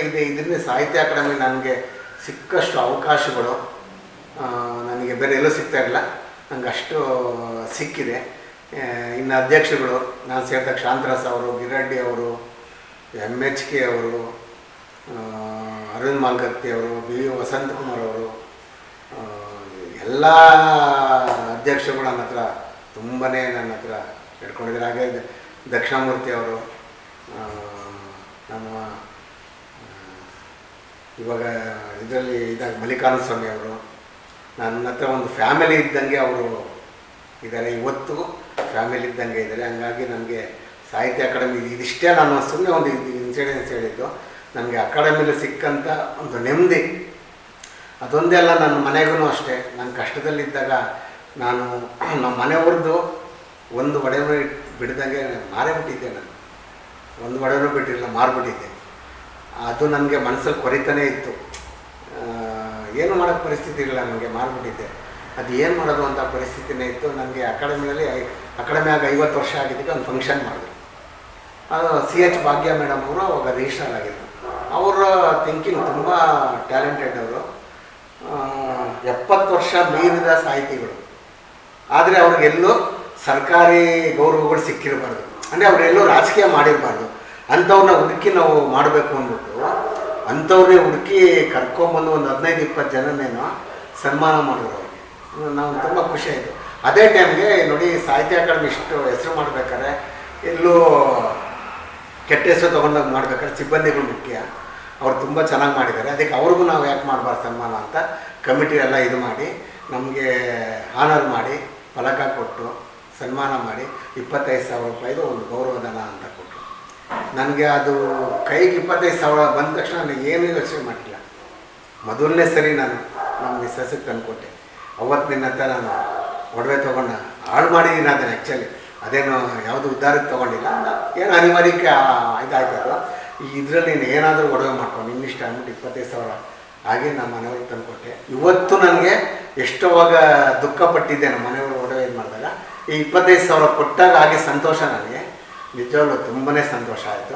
ಇದೆ ಇದರಿಂದ ಸಾಹಿತ್ಯ ಅಕಾಡೆಮಿ ನನಗೆ ಸಿಕ್ಕಷ್ಟು ಅವಕಾಶಗಳು. ನನಗೆ ಬೇರೆ ಎಲ್ಲೂ ಸಿಗ್ತಾ ಇಲ್ಲ ನನಗೆ ಅಷ್ಟು ಸಿಕ್ಕಿದೆ. ಇನ್ನು ಅಧ್ಯಕ್ಷಗಳು ನಾನು ಸೇರಿದಾಗ ಶಾಂತರಾಸ್ ಅವರು, ಗಿರಡ್ಡಿ ಅವರು ಎಂ ಎಚ್ ಕೆ ಅವರು ಅರವಿಂದ್ ಮಾಲ್ಗತ್ತಿ ಅವರು, ಬಿ ವಸಂತಕುಮಾರ್ ಅವರು ಎಲ್ಲ ಅಧ್ಯಕ್ಷಗಳು ನನ್ನ ಹತ್ರ ತುಂಬಾ ನನ್ನ ಹತ್ರ ಇಟ್ಕೊಂಡಿದ್ದಾರೆ ಹಾಗೆ ದಕ್ಷಿಣಾಮೂರ್ತಿ ಅವರು ನಮ್ಮ ಇವಾಗ ಇದರಲ್ಲಿ ಇದಾಗ ಮಲ್ಲಿಕಾರ್ಜುನ ಸ್ವಾಮಿ ಅವರು ನನ್ನ ಹತ್ರ ಒಂದು ಫ್ಯಾಮಿಲಿ ಇದ್ದಂಗೆ ಅವರು ಇದ್ದಾರೆ ಇವತ್ತು ಫ್ಯಾಮಿಲಿ ಇದ್ದಂಗೆ ಇದ್ದಾರೆ ಹಂಗಾಗಿ ನನಗೆ ಸಾಹಿತ್ಯ ಅಕಾಡೆಮಿ ಇದಿಷ್ಟೇ. ನಾನು ಸುಮ್ಮನೆ ಒಂದು ಇನ್ಸಿಡೆನ್ಸ್ ಹೇಳಿದ್ದು. ನನಗೆ ಅಕಾಡೆಮಿಲಿ ಸಿಕ್ಕಂಥ ಒಂದು ನೆಮ್ಮದಿ. ಅದೊಂದೇ ಅಲ್ಲ, ನನ್ನ ಮನೆಗೂ ಅಷ್ಟೇ. ನನ್ನ ಕಷ್ಟದಲ್ಲಿದ್ದಾಗ ನಾನು ನಮ್ಮ ಮನೆಯವ್ರದ್ದು ಒಂದು ಒಡವೆ ಬಿಡ್ದಂಗೆ ಮಾರೇ ಬಿಟ್ಟಿದ್ದೆ ನಾನು. ಒಂದು ಒಡೆಯನ್ನು ಬಿಟ್ಟಿರಲಿಲ್ಲ ಮಾರ್ಬಿಟ್ಟಿದ್ದೆ. ಅದು ನನಗೆ ಮನಸ್ಸಲ್ಲಿ ಕೊರಿತಾನೇ ಇತ್ತು. ಏನು ಮಾಡೋಕ್ಕೆ ಪರಿಸ್ಥಿತಿ ಇರಲಿಲ್ಲ ನನಗೆ ಮಾರ್ಬಿಟ್ಟಿದ್ದೆ. ಅದು ಏನು ಮಾಡೋದು ಅಂತ ಪರಿಸ್ಥಿತಿನೇ ಇತ್ತು. ನನಗೆ ಅಕಾಡೆಮಿಯಲ್ಲಿ ಅಕಾಡೆಮಿಯಾಗ ಐವತ್ತು ವರ್ಷ ಆಗಿದ್ದಕ್ಕೆ ಒಂದು ಫಂಕ್ಷನ್ ಮಾಡಿದ್ರು. ಅದು ಸಿ ಎಚ್ ಭಾಗ್ಯ ಮೇಡಮ್ ಅವರು ಅವಾಗ ರಿಜಿಸ್ಟರ್ ಆಗಿದ್ದರು ಅವರ ಥಿಂಕಿಂಗ್ ತುಂಬ ಟ್ಯಾಲೆಂಟೆಡ್ ಅವರು. ಎಪ್ಪತ್ತು ವರ್ಷ ಮೀರಿದ ಸಾಹಿತಿಗಳು. ಆದರೆ ಅವ್ರಿಗೆಲ್ಲೂ ಸರ್ಕಾರಿ ಗೌರವಗಳು ಸಿಕ್ಕಿರಬಾರ್ದು. ಅಂದರೆ ಅವರೆಲ್ಲೂ ರಾಜಕೀಯ ಮಾಡಿರಬಾರ್ದು. ಅಂಥವ್ರನ್ನ ಹುಡುಕಿ ನಾವು ಮಾಡಬೇಕು ಅಂದ್ಬಿಟ್ಟು ಅಂಥವ್ರನ್ನೇ ಹುಡುಕಿ ಕರ್ಕೊಂಬಂದು ಒಂದು ಹದಿನೈದು, ಇಪ್ಪತ್ತು ಜನನೇನೋ ಸನ್ಮಾನ ಮಾಡಿದ್ರು. ಅವ್ರಿಗೆ ನಾವು ತುಂಬ ಖುಷಿ ಆಯಿತು. ಅದೇ ಟೈಮ್ಗೆ ನೋಡಿ ಸಾಹಿತ್ಯ ಅಕಾಡೆಮಿ ಇಷ್ಟು ಹೆಸರು ಮಾಡ್ಬೇಕಾದ್ರೆ ಎಲ್ಲೂ ಕೆಟ್ಟ ಹೆಸರು ತೊಗೊಂಡಾಗ ಮಾಡ್ಬೇಕಾದ್ರೆ ಸಿಬ್ಬಂದಿಗಳು ಮುಖ್ಯ. ಅವ್ರು ತುಂಬ ಚೆನ್ನಾಗಿ ಮಾಡಿದ್ದಾರೆ. ಅದಕ್ಕೆ ಅವ್ರಿಗೂ ನಾವು ಯಾಕೆ ಮಾಡಬಾರ್ದು ಸನ್ಮಾನ ಅಂತ ಕಮಿಟಿ ಎಲ್ಲ ಇದು ಮಾಡಿ, ನಮಗೆ ಆನರ್ ಮಾಡಿ, ಫಲಕ ಕೊಟ್ಟು ಸನ್ಮಾನ ಮಾಡಿ, ಇಪ್ಪತ್ತೈದು ಸಾವಿರ ರೂಪಾಯಿದು ಒಂದು ಗೌರವಧನ ಅಂತ ಕೊಟ್ಟರು ನನಗೆ ಅದು ಕೈಗೆ ಇಪ್ಪತ್ತೈದು ಸಾವಿರ ಬಂದ ತಕ್ಷಣ ನಾನು ಏನು ಯೋಚನೆ ಮಾಡಿಲ್ಲ ಮೊದಲನೇ ಸರಿ ನಾನು ನಮ್ಮ ಮಿಸ್ಸಸ್ಸಿಗೆ ತಂದುಕೊಟ್ಟೆ. ಅವತ್ತಿನ ನಂತರ ನಾನು ಒಡವೆ ತೊಗೊಂಡ ಹಾಳು ಮಾಡಿದ್ದೀನಿ ಅದನ್ನು ಆ್ಯಕ್ಚುಲಿ ಅದೇನು ಯಾವುದು ಉದ್ದಾರಕ್ಕೆ ತೊಗೊಂಡಿಲ್ಲ. ಏನು ಅನಿವಾರ್ಯಕ್ಕೆ ಇದಾಯ್ತಲ್ಲ ಈ ಇದರಲ್ಲಿ ನೀನು ಏನಾದರೂ ಒಡವೆ ಮಾಡ್ಕೊಂಡು ಇನ್ನಿಷ್ಟು ಅಂದ್ಬಿಟ್ಟು ಇಪ್ಪತ್ತೈದು ಸಾವಿರ ಹಾಗೆ ನಮ್ಮ ಮನೆಯವ್ರಿಗೆ ತಂದುಕೊಟ್ಟೆ. ಇವತ್ತು ನನಗೆ ಎಷ್ಟೋವಾಗ ದುಃಖ ಪಟ್ಟಿದ್ದೆ ನಮ್ಮ ಮನೆಯವರು ಒಡವೆ ಏನು ಮಾಡಿದಾಗ ಈ ಇಪ್ಪತ್ತೈದು ಸಾವಿರ ಕೊಟ್ಟಾಗ ಹಾಗೆ ಸಂತೋಷ ನನಗೆ. ನಿಜವಾಗ್ಲೂ ತುಂಬಾ ಸಂತೋಷ ಆಯಿತು.